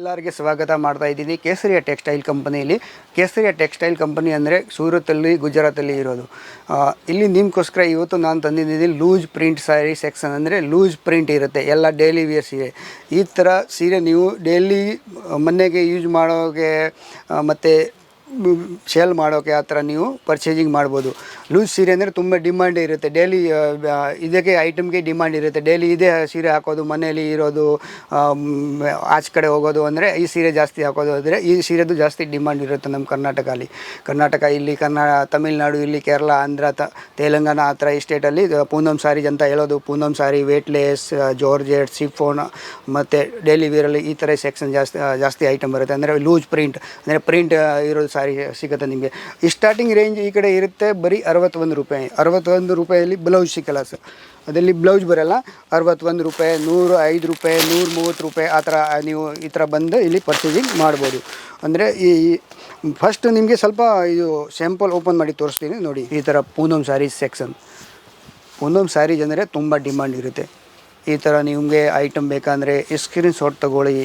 ಎಲ್ಲರಿಗೆ ಸ್ವಾಗತ ಮಾಡ್ತಾ ಇದ್ದೀನಿ. ಕೇಸರಿಯ ಟೆಕ್ಸ್ಟೈಲ್ ಕಂಪನಿಯಲ್ಲಿ. ಕೇಸರಿಯ ಟೆಕ್ಸ್ಟೈಲ್ ಕಂಪನಿ ಅಂದರೆ ಸೂರತ್ತಲ್ಲಿ, ಗುಜರಾತಲ್ಲಿ ಇರೋದು. ಇಲ್ಲಿ ನಿಮಗೋಸ್ಕರ ಇವತ್ತು ನಾನು ತಂದಿದ್ದೀನಿ ಲೂಸ್ ಪ್ರಿಂಟ್ ಸ್ಯಾರಿ ಸೆಕ್ಷನ್ ಅಂದರೆ ಲೂಸ್ ಪ್ರಿಂಟ್ ಇರುತ್ತೆ. ಎಲ್ಲ ಡೈಲಿ ವೇರ್ ಸೀರೆ ಈ ಥರ ಸೀರೆ ನೀವು ಡೈಲಿ ಮನೆಗೆ ಯೂಸ್ ಮಾಡೋಕ್ಕೆ ಮತ್ತು ಸೇಲ್ ಮಾಡೋಕ್ಕೆ ಆ ಥರ ನೀವು ಪರ್ಚೇಸಿಂಗ್ ಮಾಡ್ಬೋದು. ಲೂಸ್ ಸೀರೆ ಅಂದರೆ ತುಂಬ ಡಿಮ್ಯಾಂಡ್ ಇರುತ್ತೆ. ಡೈಲಿ ಇದಕ್ಕೆ ಐಟಮ್ಗೆ ಡಿಮ್ಯಾಂಡ್ ಇರುತ್ತೆ. ಡೈಲಿ ಇದೇ ಸೀರೆ ಹಾಕೋದು, ಮನೆಯಲ್ಲಿ ಇರೋದು ಆಚೆ ಕಡೆ ಹೋಗೋದು ಅಂದರೆ ಈ ಸೀರೆ ಜಾಸ್ತಿ ಹಾಕೋದು ಆದರೆ ಈ ಸೀರೆದು ಜಾಸ್ತಿ ಡಿಮ್ಯಾಂಡ್ ಇರುತ್ತೆ ನಮ್ಮ ಕರ್ನಾಟಕ ಅಲ್ಲಿ ಕರ್ನಾಟಕ ಇಲ್ಲಿ ಕನ್ನಡ ತಮಿಳ್ನಾಡು ಇಲ್ಲಿ, ಕೇರಳ, ಆಂಧ್ರ, ತ, ತೆಲಂಗಾಣ, ಆ ಥರ ಈ ಸ್ಟೇಟಲ್ಲಿ ಪೂನಮ್ ಸಾರೀಸ್ ಅಂತ ಹೇಳೋದು. Poonam sari weightless georgette chiffon ಮತ್ತು ಡೈಲಿ ವೀರಲ್ಲಿ ಈ ಥರ ಸೆಕ್ಷನ್ ಜಾಸ್ತಿ ಜಾಸ್ತಿ ಐಟಮ್ ಬರುತ್ತೆ. ಅಂದರೆ ಲೂಸ್ ಪ್ರಿಂಟ್ ಅಂದರೆ ಪ್ರಿಂಟ್ ಇರೋದು ಸಾರಿ ಸಿಗುತ್ತೆ ನಿಮಗೆ. ಈ ಸ್ಟಾರ್ಟಿಂಗ್ ರೇಂಜ್ ಈ ಕಡೆ ಇರುತ್ತೆ, ಬರೀ ಅರವತ್ತೊಂದು ರೂಪಾಯಿ. ಅರವತ್ತೊಂದು ರೂಪಾಯಲ್ಲಿ ಬ್ಲೌಸ್ ಸಿಕ್ಕಲ್ಲ ಸರ್ ಅದರಲ್ಲಿ ಬ್ಲೌಸ್ ಬರೋಲ್ಲ. ಅರವತ್ತೊಂದು ರೂಪಾಯಿ, ನೂರು, ಐದು ರೂಪಾಯಿ, ನೂರು, ಮೂವತ್ತು ರೂಪಾಯಿ ಆ ಥರ ನೀವು ಈ ಥರ ಬಂದು ಇಲ್ಲಿ ಪರ್ಚೇಸಿಂಗ್ ಮಾಡ್ಬೋದು. ಅಂದರೆ ಈ ಫಸ್ಟ್ ನಿಮಗೆ ಸ್ವಲ್ಪ ಇದು ಸ್ಯಾಂಪಲ್ ಓಪನ್ ಮಾಡಿ ತೋರಿಸ್ತೀನಿ ನೋಡಿ. ಈ ಥರ Poonam sarees section Poonam sarees ಅಂದರೆ ತುಂಬ ಡಿಮ್ಯಾಂಡ್ ಇರುತ್ತೆ. ಈ ಥರ ನಿಮಗೆ ಐಟಮ್ ಬೇಕಂದರೆ ಸ್ಕ್ರೀನ್ ಶಾಟ್ ತಗೊಳ್ಳಿ.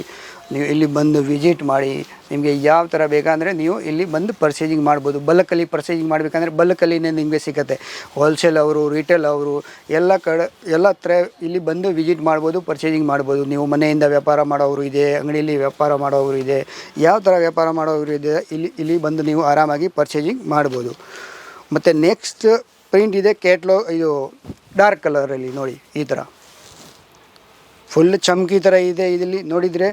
ನೀವು ಇಲ್ಲಿ ಬಂದು ವಿಸಿಟ್ ಮಾಡಿ. ನಿಮಗೆ ಯಾವ ಥರ ಬೇಕಂದರೆ ನೀವು ಇಲ್ಲಿ ಬಂದು ಪರ್ಚೇಸಿಂಗ್ ಮಾಡ್ಬೋದು. ಬಲ್ಕಲ್ಲಿ ಪರ್ಚೇಸಿಂಗ್ ಮಾಡಬೇಕಂದ್ರೆ ಬಲ್ಕಲ್ಲಿನೇ ನಿಮಗೆ ಸಿಗುತ್ತೆ. ಹೋಲ್ಸೇಲ್ ಅವರು ರಿಟೇಲ್ ಅವರು, ಎಲ್ಲ ಕಡೆ, ಎಲ್ಲ ಥರ ಇಲ್ಲಿ ಬಂದು ವಿಸಿಟ್ ಮಾಡ್ಬೋದು ಪರ್ಚೇಸಿಂಗ್ ಮಾಡ್ಬೋದು. ನೀವು ಮನೆಯಿಂದ ವ್ಯಾಪಾರ ಮಾಡೋರು ಇದೆ, ಅಂಗಡಿಯಲ್ಲಿ ವ್ಯಾಪಾರ ಮಾಡೋರು ಇದೆ, ಯಾವ ಥರ ವ್ಯಾಪಾರ ಮಾಡೋರು ಇದೆ, ಇಲ್ಲಿ ಇಲ್ಲಿ ಬಂದು ನೀವು ಆರಾಮಾಗಿ ಪರ್ಚೇಸಿಂಗ್ ಮಾಡ್ಬೋದು. ಮತ್ತು ನೆಕ್ಸ್ಟ್ ಪ್ರಿಂಟ್ ಇದೆ ಕೇಟ್ಲೋ ಇದು ಡಾರ್ಕ್ ಕಲರಲ್ಲಿ ನೋಡಿ, ಈ ಥರ. ಫುಲ್ ಚಮಕಿ ಥರ ಇದೆ ಇದರಲ್ಲಿ ನೋಡಿದರೆ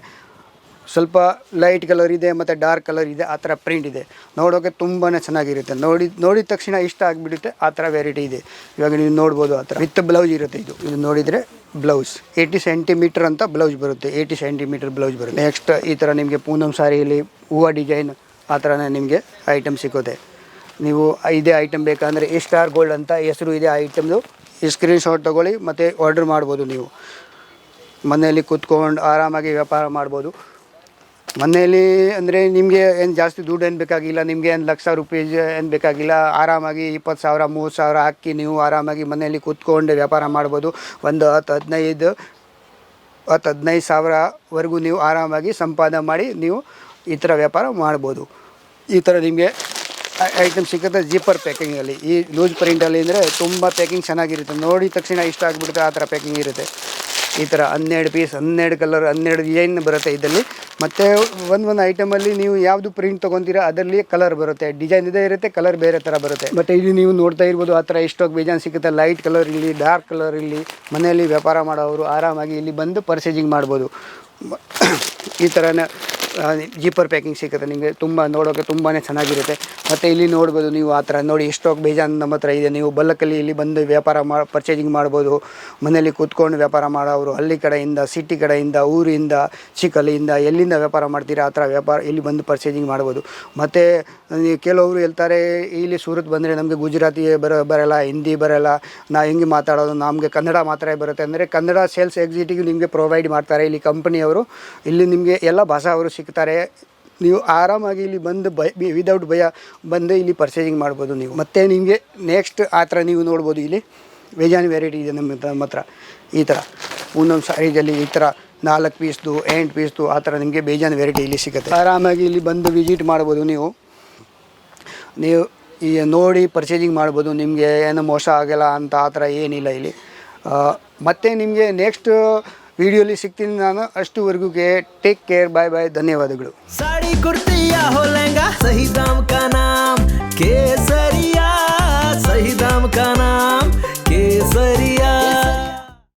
ಸ್ವಲ್ಪ ಲೈಟ್ ಕಲರ್ ಇದೆ ಮತ್ತು ಡಾರ್ಕ್ ಕಲರ್ ಇದೆ. ಆ ಥರ ಪ್ರಿಂಟ್ ಇದೆ. ನೋಡೋಕೆ ತುಂಬಾ ಚೆನ್ನಾಗಿರುತ್ತೆ. ನೋಡಿ, ನೋಡಿದ ತಕ್ಷಣ ಇಷ್ಟ ಆಗಿಬಿಡುತ್ತೆ. ಆ ಥರ ವೆರೈಟಿ ಇದೆ. ಇವಾಗ ನೀವು ನೋಡ್ಬೋದು ಆ ಥರ ವಿತ್ ಬ್ಲೌಸ್ ಇರುತ್ತೆ ಇದು. ಇದು ನೋಡಿದರೆ ಬ್ಲೌಸ್ ಏಯ್ಟಿ ಸೆಂಟಿಮೀಟರ್ ಅಂತ ಬ್ಲೌಸ್ ಬರುತ್ತೆ. ಏಯ್ಟಿ ಸೆಂಟಿಮೀಟರ್ ಬ್ಲೌಸ್ ಬರುತ್ತೆ. ನೆಕ್ಸ್ಟ್ ಈ ಥರ ನಿಮಗೆ ಪೂನಮ್ ಸಾರಿಯಲ್ಲಿ ಹೂವು ಡಿಸೈನ್ ಆ ಥರನೇ ನಿಮಗೆ ಐಟಮ್ ಸಿಗುತ್ತೆ. ನೀವು ಇದೇ ಐಟಮ್ ಬೇಕಂದರೆ ಎ ಸ್ಟಾರ್ ಗೋಲ್ಡ್ ಅಂತ ಹೆಸರು ಇದೆ ಐಟಮ್ದು ಈ ಸ್ಕ್ರೀನ್ ಶಾಟ್ ತೊಗೊಳ್ಳಿ ಮತ್ತು ಆರ್ಡ್ರ್ ಮಾಡ್ಬೋದು ನೀವು. ಮನೆಯಲ್ಲಿ ಕೂತ್ಕೊಂಡು ಆರಾಮಾಗಿ ವ್ಯಾಪಾರ ಮಾಡ್ಬೋದು. ಮನೆಯಲ್ಲಿ ಅಂದರೆ ನಿಮಗೆ ಏನು ಜಾಸ್ತಿ ದುಡ್ಡು ಏನು ಬೇಕಾಗಿಲ್ಲ, ನಿಮಗೆ ಏನು ಲಕ್ಷ ರೂಪಾಯಿ ಏನು ಬೇಕಾಗಿಲ್ಲ, ಆರಾಮಾಗಿ ಇಪ್ಪತ್ತು ಸಾವಿರ, ಮೂವತ್ತು ಸಾವಿರ ಹಾಕಿ ನೀವು ಆರಾಮಾಗಿ ಮನೆಯಲ್ಲಿ ಕೂತ್ಕೊಂಡು ವ್ಯಾಪಾರ ಮಾಡ್ಬೋದು. ಒಂದು ಹತ್ತು ಹದಿನೈದು ಹತ್ತು ಹದಿನೈದು ಸಾವಿರವರೆಗೂ ನೀವು ಆರಾಮಾಗಿ ಸಂಪಾದನೆ ಮಾಡಿ ನೀವು ಈ ಥರ ವ್ಯಾಪಾರ ಮಾಡ್ಬೋದು. ಈ ಥರ ನಿಮಗೆ ಐಟಮ್ ಸಿಗುತ್ತೆ ಜಿಪ್ಪರ್ ಪ್ಯಾಕಿಂಗಲ್ಲಿ ಈ ಲೂಸ್ ಪ್ರಿಂಟಲ್ಲಿ ಅಂದರೆ ತುಂಬ ಪ್ಯಾಕಿಂಗ್ ಚೆನ್ನಾಗಿರುತ್ತೆ. ನೋಡಿದ ತಕ್ಷಣ ಇಷ್ಟ ಆಗಿಬಿಡುತ್ತೆ, ಆ ಥರ ಪ್ಯಾಕಿಂಗ್ ಇರುತ್ತೆ. ಈ ಥರ ಹನ್ನೆರಡು ಪೀಸ್ ಹನ್ನೆರಡು ಕಲರ್ ಹನ್ನೆರಡು ಡಿಸೈನ್ ಬರುತ್ತೆ ಇದರಲ್ಲಿ. ಮತ್ತು ಒಂದು ಒಂದು ಐಟಮಲ್ಲಿ ನೀವು ಯಾವುದು ಪ್ರಿಂಟ್ ತೊಗೊತೀರಾ, ಅದರಲ್ಲಿ ಕಲರ್ ಬರುತ್ತೆ. ಡಿಸೈನ್ ಇದೇ ಇರುತ್ತೆ ಕಲರ್ ಬೇರೆ ಥರ ಬರುತ್ತೆ. ಮತ್ತು ಇಲ್ಲಿ ನೀವು ನೋಡ್ತಾ ಇರ್ಬೋದು, ಆ ಥರ ಎಷ್ಟೊಂದು ಬೇಜಾನ್ ಸಿಗುತ್ತೆ. ಲೈಟ್ ಕಲರ್ ಇಲ್ಲಿ ಡಾರ್ಕ್ ಕಲರ್ ಇಲ್ಲಿ ಮನೆಯಲ್ಲಿ ವ್ಯಾಪಾರ ಮಾಡೋರು ಆರಾಮಾಗಿ ಇಲ್ಲಿ ಬಂದು ಪರ್ಚೇಸಿಂಗ್ ಮಾಡ್ಬೋದು. ಈ ಥರನೇ ಜೀಪರ್ ಪ್ಯಾಕಿಂಗ್ ಸಿಗುತ್ತೆ ನಿಮಗೆ. ತುಂಬ ನೋಡೋಕ್ಕೆ ತುಂಬಾ ಚೆನ್ನಾಗಿರುತ್ತೆ. ಮತ್ತು ಇಲ್ಲಿ ನೋಡ್ಬೋದು ನೀವು ಆ ಥರ ನೋಡಿ ಎಷ್ಟೋ ಬೇಜಾನ್ ನಮ್ಮ ಹತ್ರ ಇದೆ. ನೀವು ಬಲ್ಲಕಲ್ಲಿ ಇಲ್ಲಿ ಬಂದು ವ್ಯಾಪಾರ ಮಾ ಪರ್ಚೇಸಿಂಗ್ ಮಾಡ್ಬೋದು. ಮನೆಯಲ್ಲಿ ಕೂತ್ಕೊಂಡು ವ್ಯಾಪಾರ ಮಾಡೋರು ಹಳ್ಳಿ ಕಡೆಯಿಂದ ಸಿಟಿ ಕಡೆಯಿಂದ, ಊರಿಂದ ಚಿಕ್ಕಲ್ಲಿಯಿಂದ ಎಲ್ಲಿಂದ ವ್ಯಾಪಾರ ಮಾಡ್ತೀರಾ ಆ ಥರ ವ್ಯಾಪಾರ ಇಲ್ಲಿ ಬಂದು ಪರ್ಚೇಸಿಂಗ್ ಮಾಡ್ಬೋದು. ಮತ್ತು ಕೆಲವರು ಹೇಳ್ತಾರೆ, ಇಲ್ಲಿ ಸೂರತ್ ಬಂದರೆ ನಮಗೆ ಗುಜರಾತಿ ಬರೋ, ಬರೋಲ್ಲ, ಹಿಂದಿ ಬರೋಲ್ಲ. ನಾವು ಹೆಂಗೆ ಮಾತಾಡೋದು? ನಮಗೆ ಕನ್ನಡ ಮಾತ್ರ ಬರುತ್ತೆ. ಅಂದರೆ ಕನ್ನಡ ಸೇಲ್ಸ್ ಎಕ್ಸಿಟಿವ್ ನಿಮಗೆ ಪ್ರೊವೈಡ್ ಮಾಡ್ತಾರೆ. ಇಲ್ಲಿ ಕಂಪ್ನಿಯವರು ಇಲ್ಲಿ ನಿಮಗೆ ಎಲ್ಲ ಭಾಷಾ ಅವರು ಸಿಗ್ತಾರೆ ನೀವು ಆರಾಮಾಗಿ ಇಲ್ಲಿ ಬಂದು ಬೈ ವಿದೌಟ್ ಭಯ, ಬಂದು ಇಲ್ಲಿ ಪರ್ಚೇಸಿಂಗ್ ಮಾಡ್ಬೋದು ನೀವು. ಮತ್ತು ನಿಮಗೆ ನೆಕ್ಸ್ಟ್ ಆ ಥರ ನೀವು ನೋಡ್ಬೋದು ಇಲ್ಲಿ. ಬೇಜಾನ್ ವೆರೈಟಿ ಇದೆ ನಮ್ಮ ನಮ್ಮ ಹತ್ರ. ಈ ಥರ. ಒಂದೊಂದು ಸೈಜಲ್ಲಿ ಈ ಥರ ನಾಲ್ಕು ಪೀಸ್ದು ಎಂಟು ಪೀಸ್ದು ಆ ಥರ ನಿಮಗೆ ಬೇಜಾನ್ ವೆರೈಟಿ ಇಲ್ಲಿ ಸಿಗುತ್ತೆ. ಆರಾಮಾಗಿ ಇಲ್ಲಿ ಬಂದು ವಿಸಿಟ್ ಮಾಡ್ಬೋದು ನೀವು. ನೀವು ಈ ನೋಡಿ ಪರ್ಚೇಸಿಂಗ್ ಮಾಡ್ಬೋದು. ನಿಮಗೆ ಏನು ಮೋಸ ಆಗಲ್ಲ ಅಂತ ಆ ಥರ ಏನಿಲ್ಲ ಇಲ್ಲಿ. ಮತ್ತೆ ನಿಮಗೆ ನೆಕ್ಸ್ಟ್ ವಿಡಿಯೋಲಿ ಸಿಗ್ತೀನಿ ನಾನು. ಅಷ್ಟುವರೆಗೂ ಟೇಕ್ ಕೇರ್ ಬಾಯ್ ಬಾಯ್ ಧನ್ಯವಾದಗಳು. लिया हो लहंगा? सही